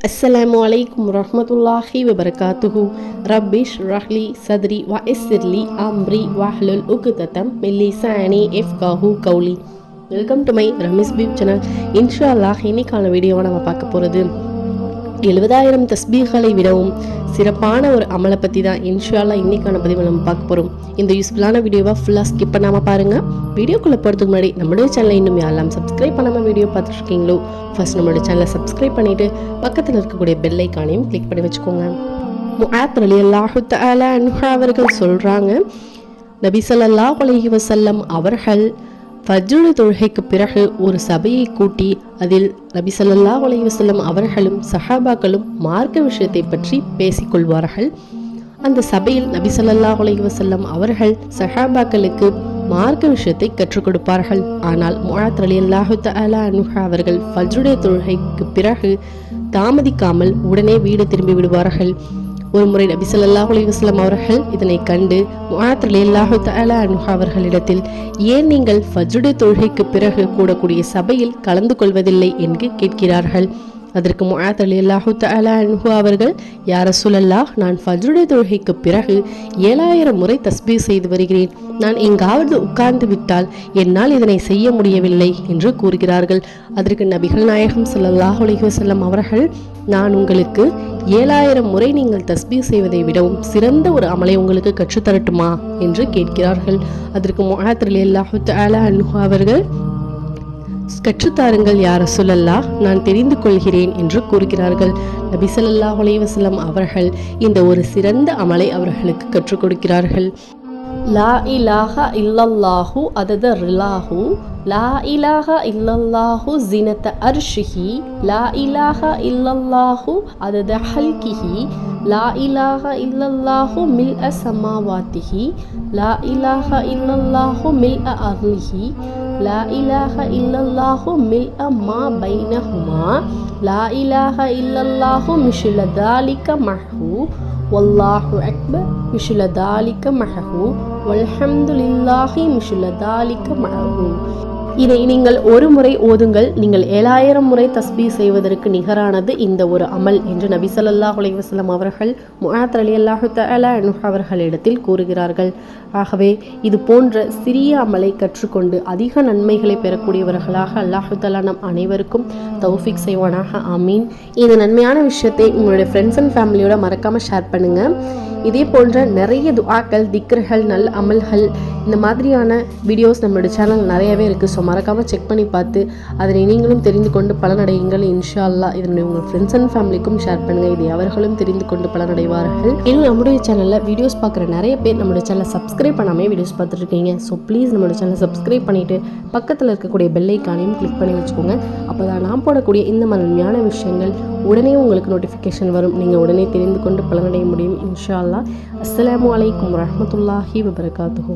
அஸ்ஸலாமு அலைக்கும் ரஹமத்துல்லாஹி வபரகாத்துஹு ரப்பிஷ் ரஹ்லி சத்ரி வ இஸ்ஸிர்லி அம்ரி வஹ்லுல் சானி மில்லிசானி இஃப்காஹு கௌலி welcome to my Ramesh beep channel இன்ஷா அல்லாஹ் இன்னைக்கான வீடியோவை நம்ம பார்க்க போகிறது எழுபதாயிரம் தஸ்பீகளை விடவும் சிறப்பான ஒரு அமலை பற்றி தான் இன்ஷால்லா இன்னைக்கான பதிவு நம்ம பார்க்க போகிறோம் இந்த யூஸ்ஃபுல்லான வீடியோவை ஃபுல்லாக ஸ்கிப் பண்ணாமல் பாருங்கள் வீடியோக்குள்ளே போகிறதுக்கு முன்னாடி நம்மளுடைய சேனலை இன்னும் யாரெல்லாம் சப்ஸ்கிரைப் பண்ணாமல் வீடியோ பார்த்துருக்கீங்களோ ஃபர்ஸ்ட் நம்மளோட சேனலை சப்ஸ்கிரைப் பண்ணிவிட்டு பக்கத்தில் இருக்கக்கூடிய பெல் ஐக்கானையும் கிளிக் பண்ணி வச்சுக்கோங்க. முஆத் ரலியல்லாஹு தஆலா அவர்கள் சொல்கிறாங்க நபி ஸல்லல்லாஹு அலைஹி வசல்லம் அவர்கள் ஃபஜ்ரு தொழுகைக்கு பிறகு ஒரு சபையை கூட்டி அதில் நபி ஸல்லல்லாஹு அலைவசல்லம் அவர்களும் சஹாபாக்களும் மார்க்க விஷயத்தை பற்றி பேசிக்கொள்வார்கள் அந்த சபையில் நபி ஸல்லல்லாஹு அலைவசல்லம் அவர்கள் சஹாபாக்களுக்கு மார்க்க விஷயத்தை கற்றுக் கொடுப்பார்கள். ஆனால் முழாத் அலி அல்லாஹு தலா அனுஹா அவர்கள் ஃபஜ்ருடைய தொழுகைக்கு பிறகு தாமதிக்காமல் உடனே வீடு திரும்பி விடுவார்கள். ஒரு முறை நபி ஸல்லல்லாஹு அலைஹி அவர்கள் இதனை கண்டு முஆத் ரலியல்லாஹு தஆலா அவர்களிடத்தில் ஏன் நீங்கள் ஃபஜ்ருடைய தொழுகைக்கு பிறகு கூடக்கூடிய சபையில் கலந்து கொள்வதில்லை? என்று கேட்கிறார்கள். அதற்கு முஆத் ரலியல்லாஹு தஆலா அன்ஹு அவர்கள் யார சுழல்லாஹ் நான் ஃபஜ்ருடைய தொழுகைக்கு பிறகு ஏழாயிரம் முறை தஸ்பீ செய்து வருகிறேன். நான் எங்காவது உட்கார்ந்து விட்டால் என்னால் இதனை செய்ய முடியவில்லை என்று கூறுகிறார்கள். அதற்கு நபிகள் நாயகம் ஸல்லல்லாஹு அலிஹசல்லம் அவர்கள் நான் உங்களுக்கு ஏழாயிரம் முறை நீங்கள் தஸ்பீ செய்வதை விடவும் சிறந்த ஒரு அமலை உங்களுக்கு கற்றுத்தரட்டுமா? என்று கேட்கிறார்கள். அதற்கு முஆத் ரலியல்லாஹு தஆலா அன்ஹு அவர்கள் கற்றுத்தாருங்கள் யார சொல்லல்லா நான் தெரிந்து கொள்கிறேன் என்று கூறுகிறார்கள். நபி ஸல்லல்லாஹு அவர்கள் இந்த ஒரு சிறந்த அமலை அவர்களுக்கு கற்றுக் கொடுக்கிறார்கள். லா இலாஹா இல்லல்லாஹு அதது ரிலாஹு. லா இலாஹா இல்லல்லாஹு ஜினத அர்ஷிஹி. லா இலாஹா இல்லல்லாஹு அதது ஹல்கிஹி. லா இலாஹா இல்லல்லாஹு மில் அ சமாவாத்திஹி. லா இலாஹா இல்லல்லாஹு மில் அ அர்லிஹி லா இலாஹ இல்லல்லாஹு மில் அ மா பைனஹுமா லா இலாஹ இல்லல்லாஹு மிஷுல தாலிக மஹூ வல்லாஹு அக்பர் மிஷுல தாலிக மஹூ வல்ஹம்துலில்லாஹி மிஷுல தாலிக மஹூ இதை நீங்கள் ஒரு முறை ஓதுங்கள். நீங்கள் ஏழாயிரம் முறை தஸ்பி செய்வதற்கு நிகரானது இந்த ஒரு அமல் என்று நபி ஸல்லல்லாஹு அலைஹி அவர்கள் முஆத் அலி அல்லாஹு அன்ஹு அவர்களிடத்தில் கூறுகிறார்கள். ஆகவே இது போன்ற சிறிய அமலை கற்றுக்கொண்டு அதிக நன்மைகளை பெறக்கூடியவர்களாக அல்லாஹு தலா நம் அனைவருக்கும் தௌஃபிக் செய்வானாக. ஆமீன். இந்த நன்மையான விஷயத்தை உங்களுடைய ஃப்ரெண்ட்ஸ் அண்ட் ஃபேமிலியோட மறக்காமல் ஷேர் பண்ணுங்கள் இதே போன்ற நிறைய துஆக்கள் திக்ர்கள் நல் அமல்கள் இந்த மாதிரியான வீடியோஸ் நம்மளோட சேனல் நிறையவே இருக்குது ஸோ மறக்காமல் செக் பண்ணி பார்த்து அதனை நீங்களும் தெரிந்து கொண்டு பலனடையுங்கள். இன்ஷா இதனுடைய உங்கள் ஃப்ரெண்ட்ஸ் அண்ட் ஃபேமிலிக்கும் ஷேர் பண்ணுங்கள் இதை அவர்களும் தெரிந்து கொண்டு பலனடைவார்கள். இன்னும் நம்முடைய சேனலில் வீடியோஸ் பார்க்குற நிறைய பேர் நம்மளோட சேனலை சப்ஸ்கிரைப் பண்ணாமே வீடியோஸ் பார்த்துருக்கீங்க ஸோ ப்ளீஸ் நம்மளோட சேனலை சப்ஸ்கிரைப் பண்ணிவிட்டு பக்கத்தில் இருக்கக்கூடிய பெல்லைக்கானையும் கிளிக் பண்ணி வச்சுக்கோங்க. அப்போ தான் நான் போடக்கூடிய இந்த மாதிரியான விஷயங்கள் உடனே உங்களுக்கு நோட்டிஃபிகேஷன் வரும். நீங்கள் உடனே தெரிந்து கொண்டு பலனடைய முடியும். இன்ஷா அல்லாஹ் அஸ்லாம் வலைக்கம் வரஹ்மத்துல்லாஹி வபரகாத்துஹு.